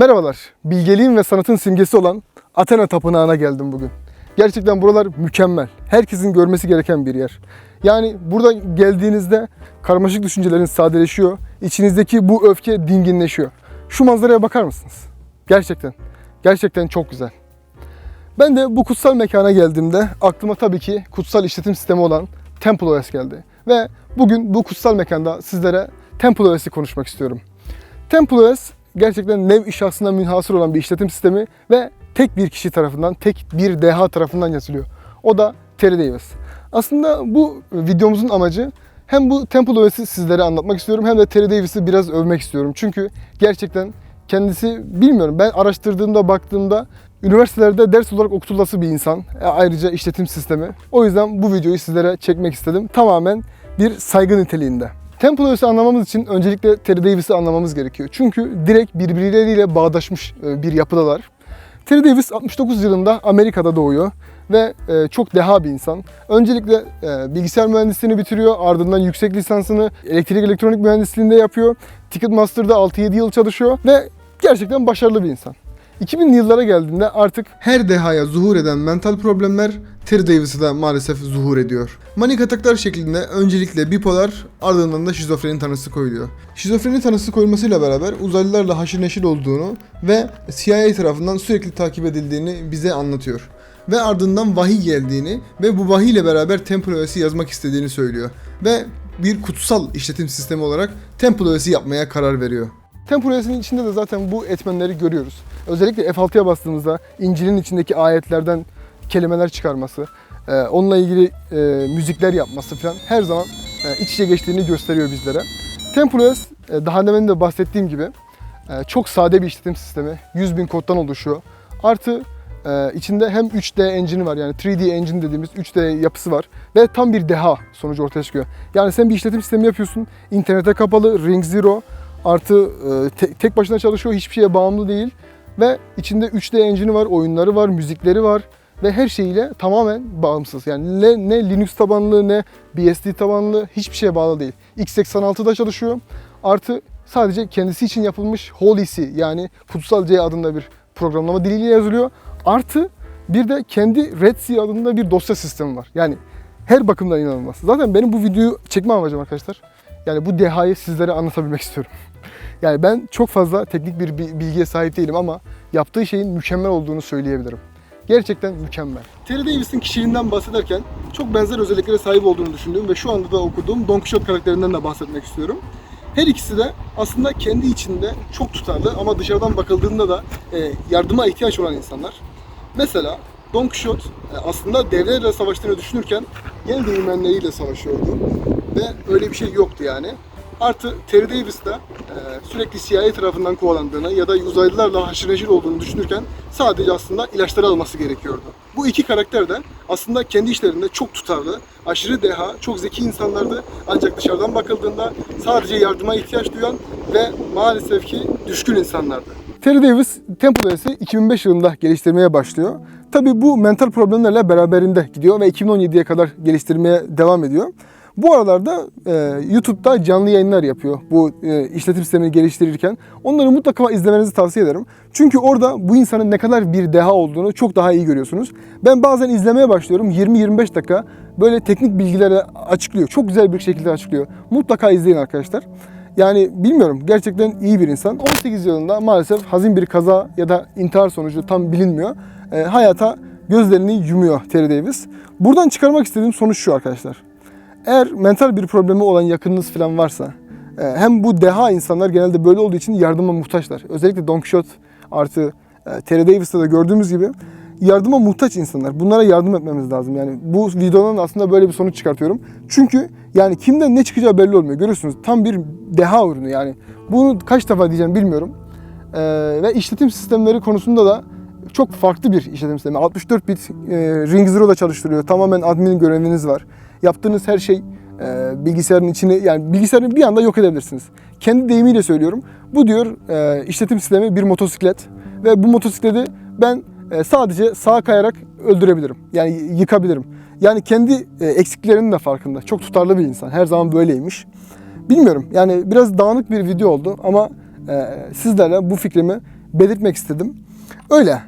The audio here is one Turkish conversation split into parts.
Merhabalar. Bilgeliğin ve sanatın simgesi olan Athena Tapınağı'na geldim bugün. Gerçekten buralar mükemmel. Herkesin görmesi gereken bir yer. Yani burada geldiğinizde karmaşık düşüncelerin sadeleşiyor. İçinizdeki bu öfke dinginleşiyor. Şu manzaraya bakar mısınız? Gerçekten. Gerçekten çok güzel. Ben de bu kutsal mekana geldiğimde aklıma tabii ki kutsal işletim sistemi olan TempleOS geldi. Ve bugün bu kutsal mekanda sizlere TempleOS'i konuşmak istiyorum. TempleOS gerçekten nev şahsına münhasır olan bir işletim sistemi ve tek bir kişi tarafından, tek bir deha tarafından yazılıyor. O da Terry Davis. Aslında bu videomuzun amacı hem bu TempleOS'i sizlere anlatmak istiyorum hem de Terry Davis'i biraz övmek istiyorum. Çünkü gerçekten kendisi bilmiyorum ben araştırdığımda baktığımda üniversitelerde ders olarak okutulması bir insan. E, Ayrıca işletim sistemi. O yüzden bu videoyu sizlere çekmek istedim. Tamamen bir saygı niteliğinde. TempleOS'i anlamamız için öncelikle Terry Davis'i anlamamız gerekiyor. Çünkü direkt birbirleriyle bağdaşmış e, bir yapıdalar. Terry Davis 69 yılında Amerika'da doğuyor ve e, çok deha bir insan. Öncelikle e, bilgisayar mühendisliğini bitiriyor, ardından yüksek lisansını elektrik elektronik mühendisliğinde yapıyor. Ticketmaster'da 6-7 yıl çalışıyor ve gerçekten başarılı bir insan. 2000'li yıllara geldiğinde artık her dehaya zuhur eden mental problemler Terry Davis'e de maalesef zuhur ediyor. Manik ataklar şeklinde öncelikle bipolar ardından da şizofreni tanısı koyuluyor. Şizofreni tanısı koyulmasıyla beraber uzaylılarla haşır neşir olduğunu ve CIA tarafından sürekli takip edildiğini bize anlatıyor. Ve ardından vahiy geldiğini ve bu vahiy ile beraber TempleOS'i yazmak istediğini söylüyor. Ve bir kutsal işletim sistemi olarak TempleOS'i yapmaya karar veriyor. TempleOS'in içinde de zaten bu etmenleri görüyoruz. Özellikle F6'ya bastığımızda İncil'in içindeki ayetlerden kelimeler çıkarması, e, onunla ilgili e, müzikler yapması falan her zaman e, iç içe geçtiğini gösteriyor bizlere. TempleOS e, daha demin de bahsettiğim gibi çok sade bir işletim sistemi. 100 bin koddan oluşuyor. Artı içinde hem 3D engine'i var yani 3D engine dediğimiz 3D yapısı var ve tam bir deha sonucu ortaya çıkıyor. Yani sen bir işletim sistemi yapıyorsun, internete kapalı, Ring Zero artı te- tek başına çalışıyor, hiçbir şeye bağımlı değil ve içinde 3D engine'i var, oyunları var, müzikleri var ve her şeyiyle tamamen bağımsız. Yani ne, ne Linux tabanlı ne BSD tabanlı hiçbir şeye bağlı değil. x86'da çalışıyor. Artı sadece kendisi için yapılmış Holy C yani Kutsal C adında bir programlama diliyle yazılıyor. Artı bir de kendi Red C adında bir dosya sistemi var. Yani her bakımdan inanılmaz. Zaten benim bu videoyu çekme amacım arkadaşlar. Yani bu dehayı sizlere anlatabilmek istiyorum. Yani ben çok fazla teknik bir bi- bilgiye sahip değilim ama yaptığı şeyin mükemmel olduğunu söyleyebilirim. Gerçekten mükemmel. Terry Davis'in kişiliğinden bahsederken çok benzer özelliklere sahip olduğunu düşündüğüm ve şu anda da okuduğum Don Quixote karakterinden de bahsetmek istiyorum. Her ikisi de aslında kendi içinde çok tutarlı ama dışarıdan bakıldığında da e, yardıma ihtiyaç olan insanlar. Mesela Don Quixote e, aslında devlerle savaştığını düşünürken yel değirmenleriyle savaşıyordu ve öyle bir şey yoktu yani. Artı Terry Davis de e, sürekli CIA tarafından kovalandığını ya da uzaylılarla haşır neşir olduğunu düşünürken sadece aslında ilaçları alması gerekiyordu. Bu iki karakter de aslında kendi işlerinde çok tutarlı, aşırı deha, çok zeki insanlardı. Ancak dışarıdan bakıldığında sadece yardıma ihtiyaç duyan ve maalesef ki düşkün insanlardı. Terry Davis TempleOS'i 2005 yılında geliştirmeye başlıyor. Tabi bu mental problemlerle beraberinde gidiyor ve 2017'ye kadar geliştirmeye devam ediyor. Bu aralarda e, YouTube'da canlı yayınlar yapıyor bu e, işletim sistemini geliştirirken. Onları mutlaka izlemenizi tavsiye ederim. Çünkü orada bu insanın ne kadar bir deha olduğunu çok daha iyi görüyorsunuz. Ben bazen izlemeye başlıyorum 20-25 dakika böyle teknik bilgileri açıklıyor. Çok güzel bir şekilde açıklıyor. Mutlaka izleyin arkadaşlar. Yani bilmiyorum gerçekten iyi bir insan. 18 yılında maalesef hazin bir kaza ya da intihar sonucu tam bilinmiyor. E, hayata gözlerini yumuyor Terry Davis. Buradan çıkarmak istediğim sonuç şu arkadaşlar. Eğer mental bir problemi olan yakınınız falan varsa e, hem bu deha insanlar genelde böyle olduğu için yardıma muhtaçlar. Özellikle Don Quixote artı e, Terry Davis'te de gördüğümüz gibi yardıma muhtaç insanlar. Bunlara yardım etmemiz lazım. Yani bu videodan aslında böyle bir sonuç çıkartıyorum. Çünkü yani kimden ne çıkacağı belli olmuyor. Görüyorsunuz tam bir deha ürünü yani. Bunu kaç defa diyeceğim bilmiyorum. E, ve işletim sistemleri konusunda da çok farklı bir işletim sistemi. 64 bit e, Ring Zero'da çalıştırıyor. Tamamen admin göreviniz var. Yaptığınız her şey e, bilgisayarın içini yani bilgisayarı bir anda yok edebilirsiniz. Kendi deyimiyle söylüyorum. Bu diyor e, işletim sistemi bir motosiklet ve bu motosikleti ben e, sadece sağa kayarak öldürebilirim. Yani yıkabilirim. Yani kendi e, eksiklerinin de farkında. Çok tutarlı bir insan. Her zaman böyleymiş. Bilmiyorum. Yani biraz dağınık bir video oldu ama e, sizlerle bu fikrimi belirtmek istedim. Öyle.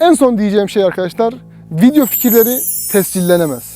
En son diyeceğim şey arkadaşlar, video fikirleri tescillenemez.